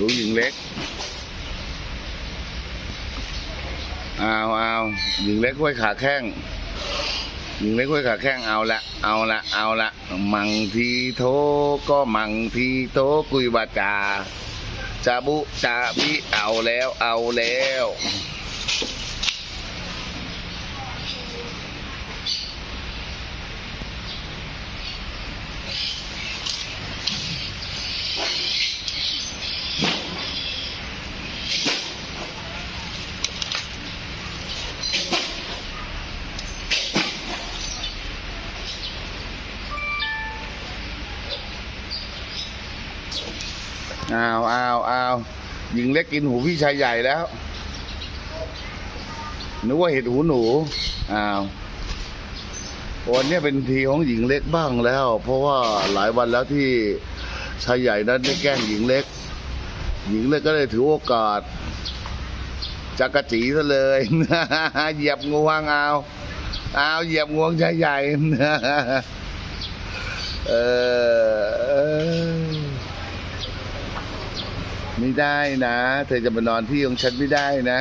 หนูหญิงเล็กเอาเอาหญิงเล็กห้วยขาแข้งหญิงเล็กห้วยขาแข้งเอาละเอาละเอาละมังทีโทก็มังทีโทกุยวาจาจาบุจาบิเอาแล้วเอาแล้ว อ้าวอ้าวอ้าวหญิงเล็กกินหูพี่ชายใหญ่แล้วนึกว่าเห็ดหูหนูอ้าววันนี้เป็นทีของหญิงเล็กบ้างแล้ว เพราะว่าหลายวันแล้วที่ชายใหญ่นั้นได้แกล้งหญิงเล็ก หญิงเล็กก็เลยถือโอกาสจักกะจีซะเลยเหยียบงวงเอาเอาเหยียบงวงชายใหญ่เออ ไม่ได้นะ เธอจะมานอนที่ของฉันไม่ได้นะ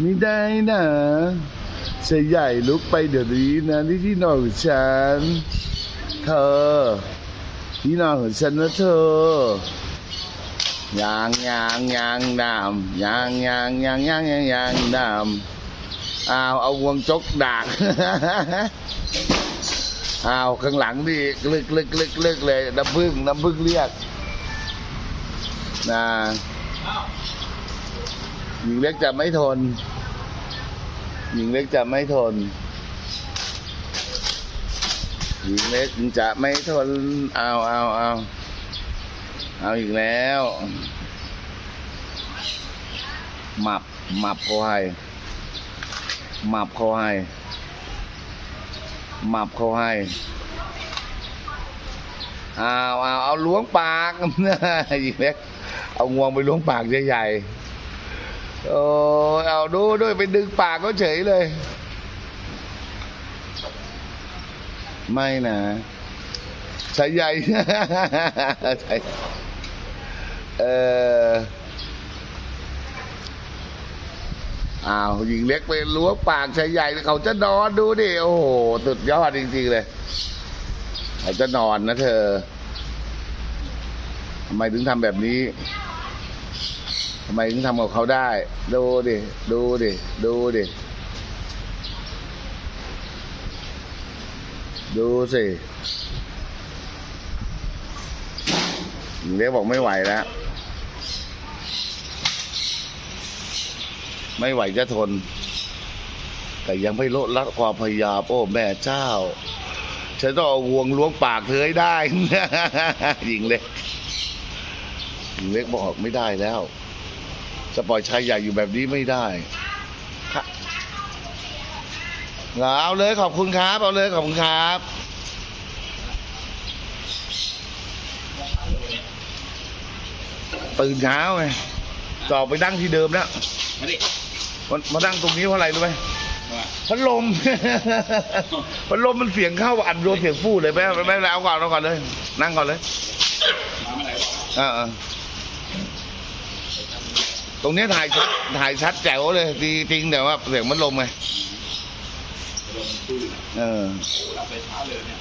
ไม่ได้นะเสยใหญ่ลุกไปเดี๋ยวนี้นะนี่ที่นอนของฉัน เธอ ที่นอนของฉันนะเธอยางยางยางดำยางยางยางยางยางยางดำเอาวเอาวงจกดักเอาวข้างหลังนี่ลึกลึกลึกลึกเลยน้ำพึ่งน้ำพึ่งเรียก นะหญิงเล็กจะไม่ทน หญิงเล็กจะไม่ทน หญิงเล็กจะไม่ทน เอาเอาเอาเอาอีกแล้วหมับหมับเขาให้หมับเขาให้หมับเขาให้เอาเอาเอาล้วงปาก หญิงเล็ก เอางวงไปล้วงปากใหญ่ๆโอ้เอาดูด้วยไปดึงปากเขาเฉยเลย ไม่นะใช้ใหญ่ใช่เอออ้าวหญิงเล็กไปล้วงปากชายใหญ่เขาจะนอนดูดิโอ้โหสุดยอดจริงๆเลยเขาจะนอนนะเธอทำไมถึงทำแบบนี้ ทำไมถึงทำกับเขาได้ ดูดิ ดูดิ ดูดิ ดูสิหญิงเล็กบอกไม่ไหวแล้ว ไม่ไหวจะทน แต่ยังไม่ลดละความพยายามโอ้แม่เจ้า ฉันต้องเอาวงล้วงปากเธอให้ได้ หญิงเล็กหญิงเล็กบอกไม่ได้แล้ว จะปล่อยชายใหญ่อยู่แบบนี้ไม่ได้ค่ะเอาเลยขอบคุณครับ เอาเลยขอบคุณครับตื่นเช้าไงจะอไปนั่งที่เดิมแล้วมาดิมามานั่งตรงนี้เพราะอะไรรู้ไหมพัดลมพัดลมมันเสียงเข้าอัดโดนเสียงฟูดเลยไม่ไม่ไม่เป็นไรเอาก่อนเอาก่อนเลย นั่งก่อนเลยมาเมื่อไหร่บอกอ่าอ่า ตรงนี้ถ่ายชัดถ่ายชัดแจ๋วเลยจริงแต่ว่าเสียงมันลมไง เออโอ้หลับไปช้าเลยเนี่ย